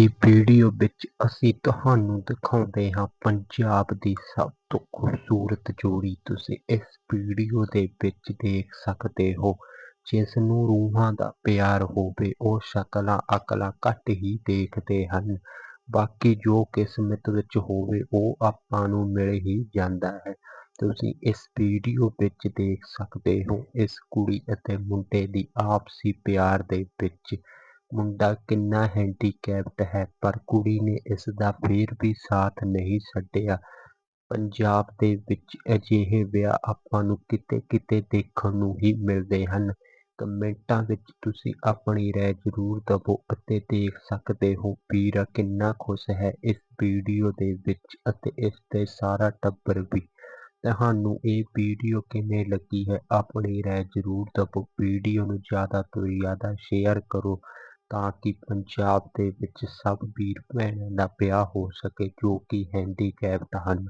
ਦੀ video ਵਿੱਚ ਅਸੀਂ ਤੁਹਾਨੂੰ ਦਿਖਾਉਂਦੇ ਹਾਂ ਪੰਜਾਬ ਦੀ ਸਭ ਤੋਂ ਖੂਬਸੂਰਤ ਜੋੜੀ। ਤੁਸੀਂ ਇਸ ਵੀਡੀਓ ਦੇ ਵਿੱਚ ਦੇਖ ਸਕਦੇ ਹੋ ਜਿਸ ਨੂੰ ਰੂਹਾਂ ਦਾ ਪਿਆਰ ਹੋਵੇ, ਉਹ ਸ਼ਕਲਾਂ ਅਕਲਾਂ ਘੱਟ ਹੀ ਦੇਖਦੇ ਹਨ। ਬਾਕੀ ਜੋ ਕਿਸਮਤ ਵਿੱਚ ਹੋਵੇ, ਉਹ ਆਪਾਂ ਨੂੰ ਮਿਲ ਹੀ ਜਾਂਦਾ ਹੈ। ਤੁਸੀਂ ਇਸ ਵੀਡੀਓ ਵਿੱਚ ਦੇਖ ਸਕਦੇ ਹੋ, ਇਸ ਕੁੜੀ ਅਤੇ ਮੁੰਡੇ ਦੀ ਆਪਸੀ ਪਿਆਰ ਦੇ ਵਿੱਚ ਮੁੰਡਾ ਕਿੰਨਾ ਹੈਂਡੀਕੈਪਡ ਹੈ, ਪਰ ਕੁੜੀ ਨੇ ਇਸ ਦਾ ਫੇਰ ਵੀ ਸਾਥ ਨਹੀਂ ਛੱਡਿਆ। ਪੰਜਾਬ ਦੇ ਵਿੱਚ ਅਜਿਹੇ ਵਿਆਹ ਆਪਾਂ ਨੂੰ ਕਿਤੇ ਕਿਤੇ ਦੇਖਣ ਨੂੰ ਹੀ ਮਿਲਦੇ ਹਨ। ਕਮੈਂਟਾਂ ਵਿੱਚ ਤੁਸੀਂ ਆਪਣੀ ਰਾਏ ਜ਼ਰੂਰ ਦਵੋ ਅਤੇ ਦੇਖ ਸਕਦੇ ਹੋ ਵੀਰਾ ਕਿੰਨਾ ਖੁਸ਼ ਹੈ ਇਸ ਵੀਡੀਓ ਦੇ ਵਿੱਚ ਅਤੇ ਇਸ ਦੇ ਸਾਰਾ ਟੱਬਰ ਵੀ। ਤੁਹਾਨੂੰ ਇਹ ਵੀਡੀਓ ਕਿਵੇਂ ਲੱਗੀ ਹੈ ਆਪਣੀ ਰਾਏ ਜ਼ਰੂਰ ਦਵੋ। ਵੀਡੀਓ ਨੂੰ ਜ਼ਿਆਦਾ ਤੋਂ ਜ਼ਿਆਦਾ ਸ਼ੇਅਰ ਕਰੋ ਤਾਂ ਕਿ ਪੰਜਾਬ ਦੇ ਵਿੱਚ ਸਭ ਵੀਰ ਭੈਣਾਂ ਦਾ ਵਿਆਹ ਹੋ ਸਕੇ, ਜੋ ਕਿ ਹੈਂਡੀਕੈਪਟ ਹਨ।